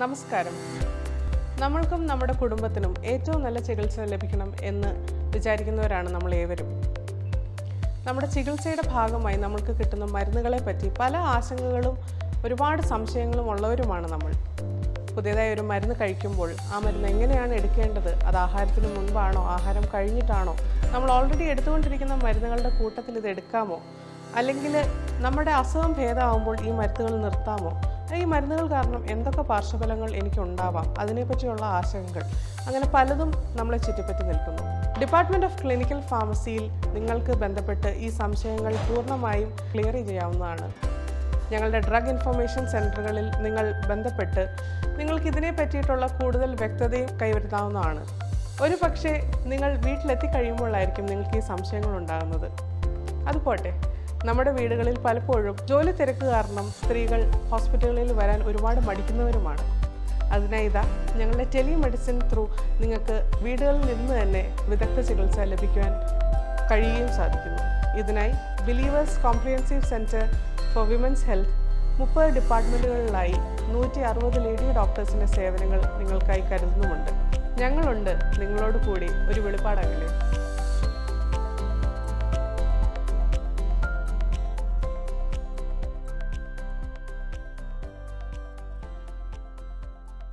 നമസ്കാരം. നമ്മൾക്കും നമ്മുടെ കുടുംബത്തിനും ഏറ്റവും നല്ല ചികിത്സ ലഭിക്കണം എന്ന് വിചാരിക്കുന്നവരാണ് നമ്മൾ ഏവരും. നമ്മുടെ ചികിത്സയുടെ ഭാഗമായി നമ്മൾക്ക് കിട്ടുന്ന മരുന്നുകളെ പറ്റി പല ആശങ്കകളും ഒരുപാട് സംശയങ്ങളും ഉള്ളവരുമാണ് നമ്മൾ. പുതിയതായി ഒരു മരുന്ന് കഴിക്കുമ്പോൾ ആ മരുന്ന് എങ്ങനെയാണ് എടുക്കേണ്ടത്? അത് ആഹാരത്തിന് മുൻപാണോ ആഹാരം കഴിഞ്ഞിട്ടാണോ? നമ്മൾ ഓൾറെഡി എടുത്തുകൊണ്ടിരിക്കുന്ന മരുന്നുകളുടെ കൂട്ടത്തിൽ ഇത് എടുക്കാമോ? അല്ലെങ്കിൽ നമ്മുടെ അസുഖം ഭേദമാകുമ്പോൾ ഈ മരുന്നുകൾ നിർത്താമോ? ഈ മരുന്നുകൾ കാരണം എന്തൊക്കെ പാർശ്വഫലങ്ങൾ എനിക്കുണ്ടാവാം അതിനെപ്പറ്റിയുള്ള ആശങ്കകൾ. അങ്ങനെ പലതും നമ്മളെ ചുറ്റിപ്പറ്റി നിൽക്കുന്നു. ഡിപ്പാർട്ട്മെന്റ് ഓഫ് ക്ലിനിക്കൽ ഫാർമസിയിൽ നിങ്ങൾക്ക് ബന്ധപ്പെട്ട് ഈ സംശയങ്ങൾ പൂർണമായും ക്ലിയർ ചെയ്യാവുന്നതാണ്. ഞങ്ങളുടെ ഡ്രഗ് ഇൻഫർമേഷൻ സെന്ററുകളിൽ നിങ്ങൾ ബന്ധപ്പെട്ട് നിങ്ങൾക്ക് ഇതിനെ പറ്റിയിട്ടുള്ള കൂടുതൽ വ്യക്തതയും കൈവരുത്താവുന്നതാണ്. ഒരു പക്ഷേ നിങ്ങൾ വീട്ടിലെത്തി കഴിയുമ്പോഴായിരിക്കും നിങ്ങൾക്ക് ഈ സംശയങ്ങൾ ഉണ്ടാകുന്നത്. അതുപോട്ടെ നമ്മുടെ വീടുകളിൽ പലപ്പോഴും ജോലി തിരക്ക് കാരണം സ്ത്രീകൾ ഹോസ്പിറ്റലുകളിൽ വരാൻ ഒരുപാട് മടിക്കുന്നവരുമാണ്. അതിനായി ഇതാ ഞങ്ങളുടെ ടെലിമെഡിസിൻ ത്രൂ നിങ്ങൾക്ക് വീടുകളിൽ നിന്ന് തന്നെ വിദഗ്ധ ചികിത്സ ലഭിക്കുവാൻ കഴിയുകയും സാധിക്കുന്നു. ഇതിനായി believers comprehensive centre for women's health മുപ്പത് ഡിപ്പാർട്ട്മെന്റുകളിലായി നൂറ്റി അറുപത് ലേഡി ഡോക്ടേഴ്സിന്റെ സേവനങ്ങൾ നിങ്ങൾക്കായി കരുതുന്നുമുണ്ട്. ഞങ്ങളുണ്ട് നിങ്ങളോട് കൂടി ഒരു വെളിപ്പാടകലെ.